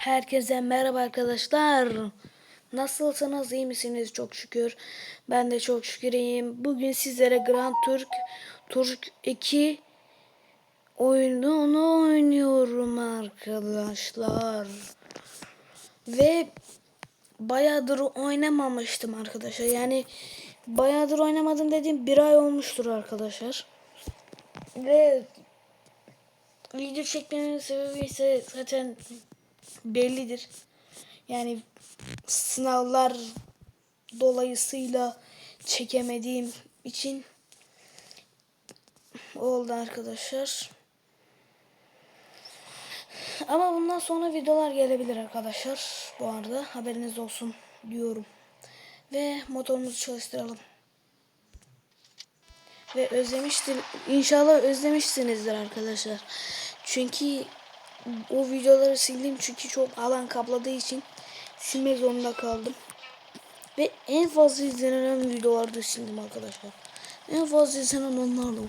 Herkese merhaba arkadaşlar. Nasılsınız? iyi misiniz? Çok şükür. Ben de çok şükür iyiyim. Bugün sizlere Grand Turk Turk 2 oyununu oynuyorum arkadaşlar. Ve bayağıdır oynamamıştım arkadaşlar. Yani bayağıdır oynamadım dediğim bir ay olmuştur arkadaşlar. Ve video çekmemin sebebi ise zaten bellidir. Yani sınavlar dolayısıyla çekemediğim için oldu arkadaşlar. Ama bundan sonra videolar gelebilir arkadaşlar. Bu arada haberiniz olsun diyorum. Ve motorumuzu çalıştıralım. Ve özlemiştir. İnşallah özlemişsinizdir arkadaşlar. Çünkü o videoları sildim çünkü çok alan kapladığı için silmek zorunda kaldım. Ve en fazla izlenen videolarda sildim arkadaşlar. En fazla izlenen onlardı.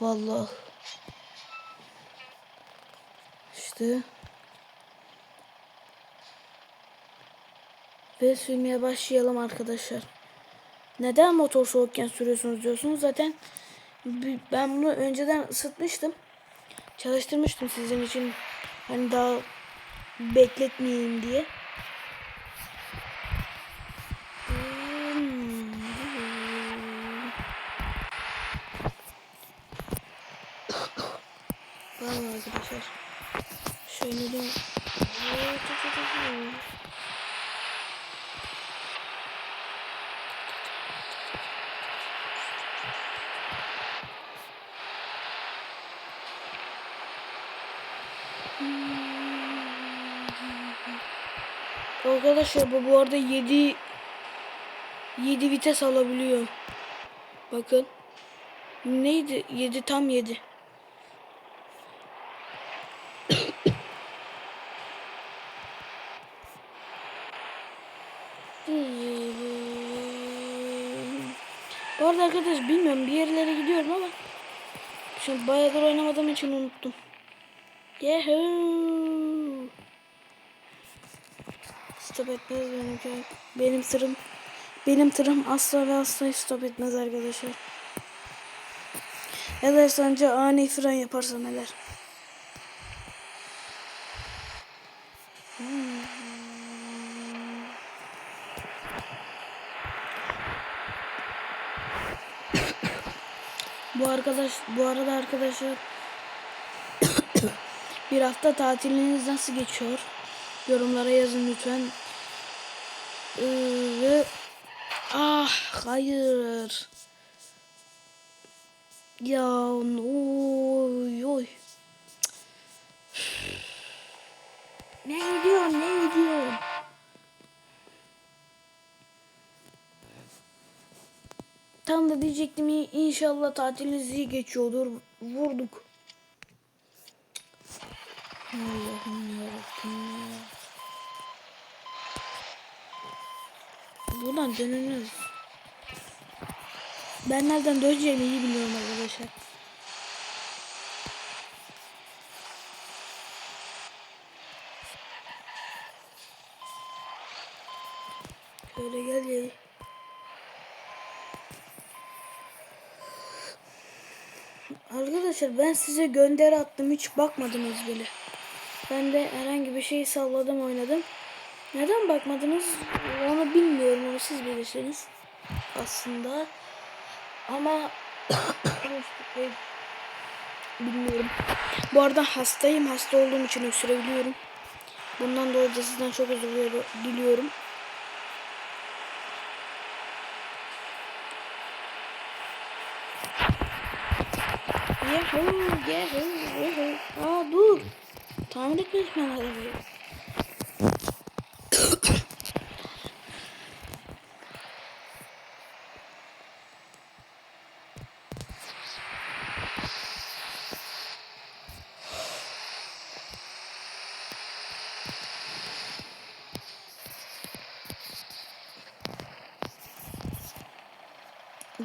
Vallahi. İşte. Ve sürmeye başlayalım arkadaşlar. Neden motor soğukken sürüyorsunuz diyorsunuz. Zaten ben bunu önceden ısıtmıştım. Çalıştırmıştım sizin için. Hani daha bekletmeyeyim diye. Vallahi arkadaşlar. Şöyle de Arkadaşlar bu bu arada 7 7 vites alabiliyor. Bakın. Neydi? 7 tam 7. Bu arada arkadaş bilmiyorum bir yerlere gidiyorum ama şimdi bayağıdır oynamadığım için unuttum. Yahoo! Stop etmez benim. Benim tırım benim tırım asla ve asla stop etmez arkadaşlar. Da sence ani fren yaparsam? Hmm. bu arkadaş bu arada arkadaşlar bir hafta tatiliniz nasıl geçiyor? Yorumlara yazın lütfen. Ee, ah hayır. Ya oy oy. Ne gidiyorsun ne gidiyorsun? Tam da diyecektim inşallah tatiliniz iyi geçiyordur. Vurduk. Allah'ım yarabbim ya. Buradan dönülmez. Ben nereden döneceğimi iyi biliyorum arkadaşlar. Şöyle gel gel. Arkadaşlar ben size gönderi attım hiç bakmadınız bile. Ben de herhangi bir şey salladım oynadım. Neden bakmadınız onu bilmiyorum onu siz bilirsiniz aslında. Ama bilmiyorum. Bu arada hastayım. Hasta olduğum için öksürebiliyorum. Bundan dolayı da sizden çok özür diliyorum. Yahoo, yahoo, yahoo. Aa dur. Tamir etmedim ben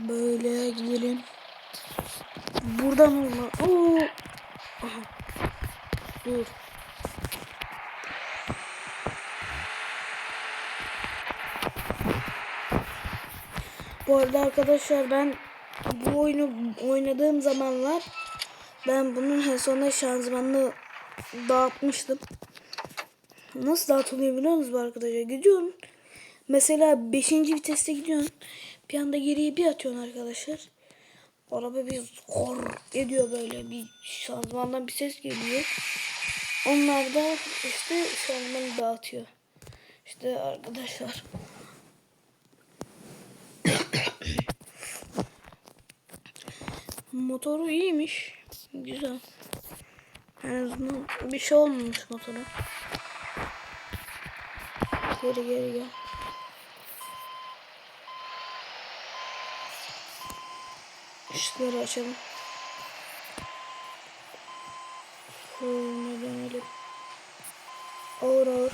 Böyle gidelim. Buradan olma. Oo. Aha. Dur. Bu arada arkadaşlar ben bu oyunu oynadığım zamanlar ben bunun en Heson'a şanzımanını dağıtmıştım. Nasıl dağıtılıyor biliyor musunuz arkadaşlar? Gidiyorum. Mesela 5. viteste gidiyorsun. Bir anda geriye bir atıyorsun arkadaşlar. Araba bir hor ediyor böyle bir şanzımandan bir ses geliyor. Onlar da işte şanzımanı dağıtıyor. İşte arkadaşlar. Motoru iyiymiş. Güzel. En azından bir şey olmamış motora. Geri geri gel. Işıkları açalım. Şöyle dönelim. Ağır ağır.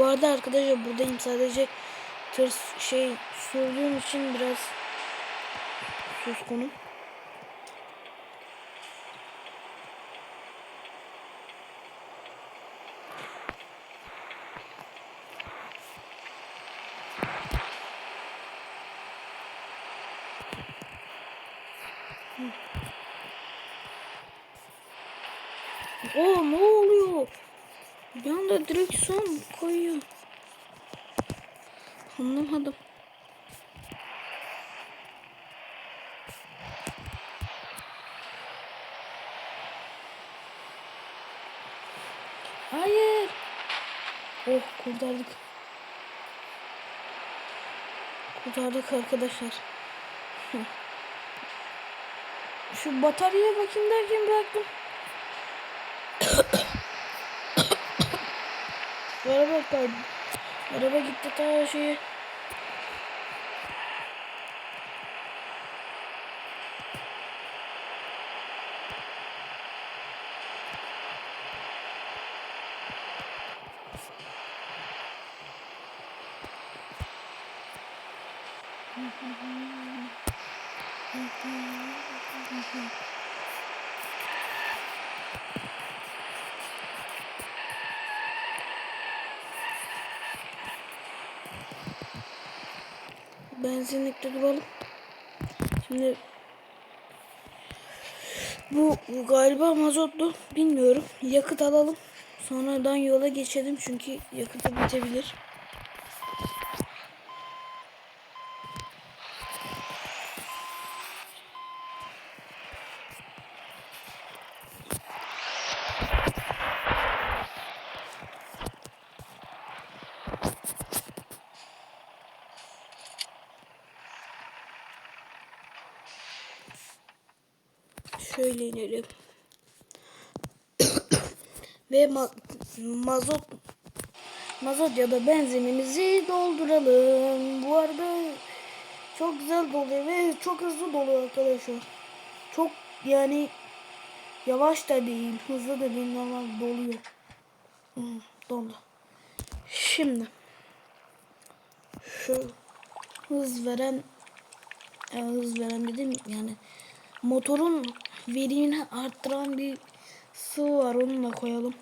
Bu arada arkadaşlar buradayım sadece tırs şey sürdüğüm için biraz suskunum. Oo ne oluyor? Bir anda direksiyon koyuyor. Anlamadım. Hayır. Oh kurtardık. Kurtardık arkadaşlar. Şu bataryaya bakayım derken bıraktım. Araba kaydı. Araba gitti ta şeye. Benzinlikte duralım. Şimdi bu, bu galiba mazotlu bilmiyorum. Yakıt alalım. Sonradan yola geçelim çünkü yakıtı bitebilir. Şöyle inelim. Ve ma mazot mazot ya da benzinimizi dolduralım. Bu arada çok güzel doluyor ve çok hızlı doluyor arkadaşlar. Çok yani yavaş da değil, hızlı da değil, normal doluyor. Hmm, dondu. Şimdi şu hız veren e, hız veren dedim yani motorun verimini arttıran bir sıvı var onu da koyalım.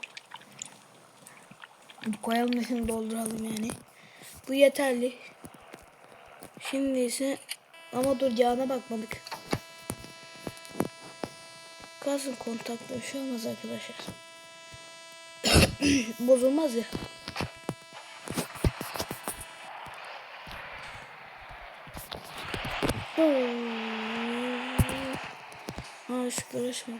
Koyalım şimdi dolduralım yani. Bu yeterli. Şimdi ise ama dur yağına bakmadık. Kalsın kontakta olmaz arkadaşlar. Bozulmaz ya. Ha uğraşıp uğraşma.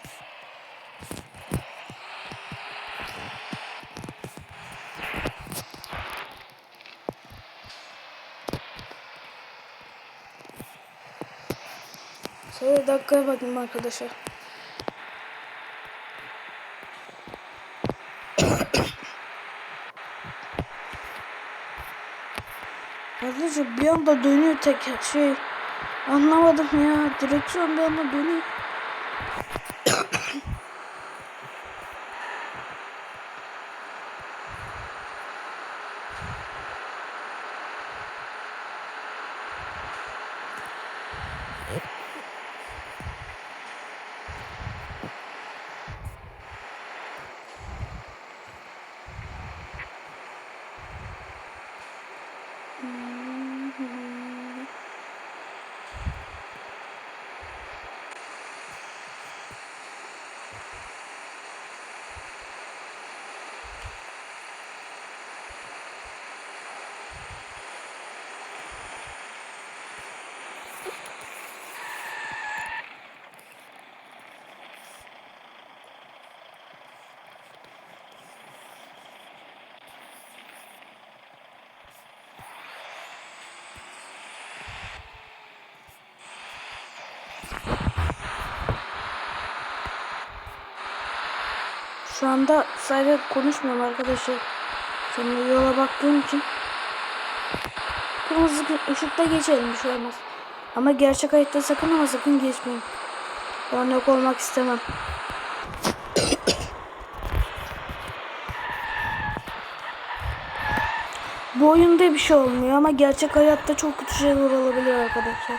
Sonra dakikaya bakayım arkadaşlar. Arkadaşlar bir anda dönüyor teker şey. Anlamadım ya. Direksiyon bir anda dönüyor. Oh. Şu anda sadece konuşmuyorum arkadaşlar. Şimdi yola baktığım için. Kırmızı ışıkta geçelim bir şey olmaz. Ama gerçek hayatta sakın ama sakın geçmeyin. Örnek olmak istemem. Bu oyunda bir şey olmuyor ama gerçek hayatta çok kötü şeyler olabilir arkadaşlar.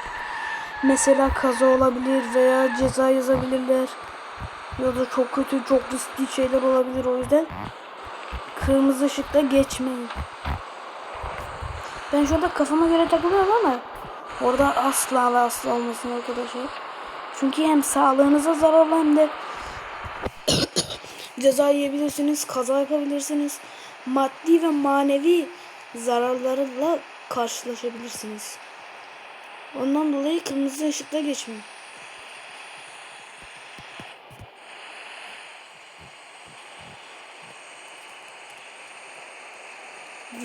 Mesela kaza olabilir veya ceza yazabilirler. Ya da çok kötü, çok riskli şeyler olabilir o yüzden. Kırmızı ışıkta geçmeyin. Ben şu anda kafama göre takılıyorum ama orada asla ve asla olmasın arkadaşlar. Çünkü hem sağlığınıza zararlı hem de ceza yiyebilirsiniz, kaza yapabilirsiniz. Maddi ve manevi zararlarla karşılaşabilirsiniz. Ondan dolayı kırmızı ışıkta geçmeyin.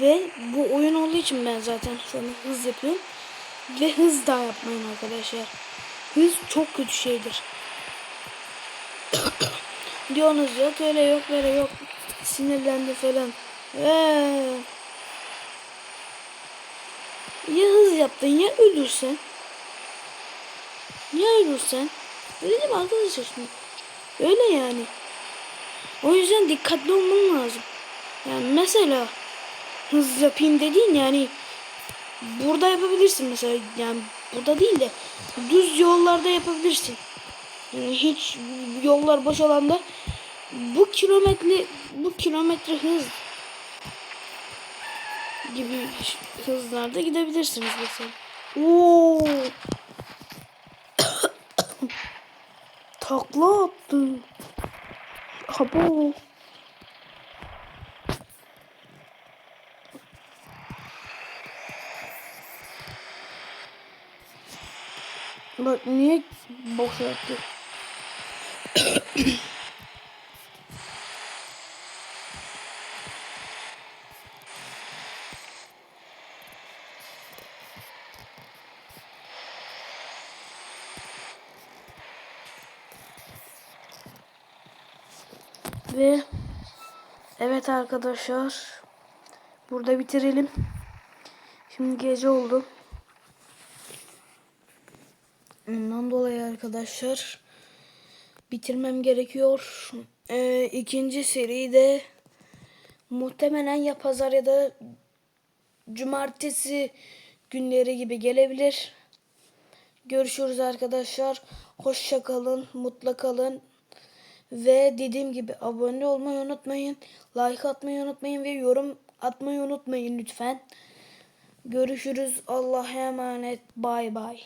Ve bu oyun olduğu için ben zaten şu an hız yapıyorum. Ve hız da yapmayın arkadaşlar. Hız çok kötü şeydir. Diyorsunuz yok öyle yok böyle yok. Sinirlendi falan. Ee, ya hız yaptın ya ölürsen. Ya ölürsen. Öyle değil mi arkadaşlar şimdi? Öyle yani. O yüzden dikkatli olman lazım. Yani mesela hız yapayım dediğin yani burada yapabilirsin mesela yani burada değil de düz yollarda yapabilirsin. Yani hiç yollar boş alanda bu kilometre bu kilometre hız gibi hızlarda gidebilirsiniz mesela. Oo. Takla attı. Abo. Bak niye boş yaptı? Ve evet arkadaşlar burada bitirelim. Şimdi gece oldu. Ondan dolayı arkadaşlar bitirmem gerekiyor. Ee, ikinci seri de muhtemelen ya pazar ya da cumartesi günleri gibi gelebilir. Görüşürüz arkadaşlar. Hoşça kalın, mutlu kalın. Ve dediğim gibi abone olmayı unutmayın. Like atmayı unutmayın ve yorum atmayı unutmayın lütfen. Görüşürüz. Allah'a emanet. Bay bay.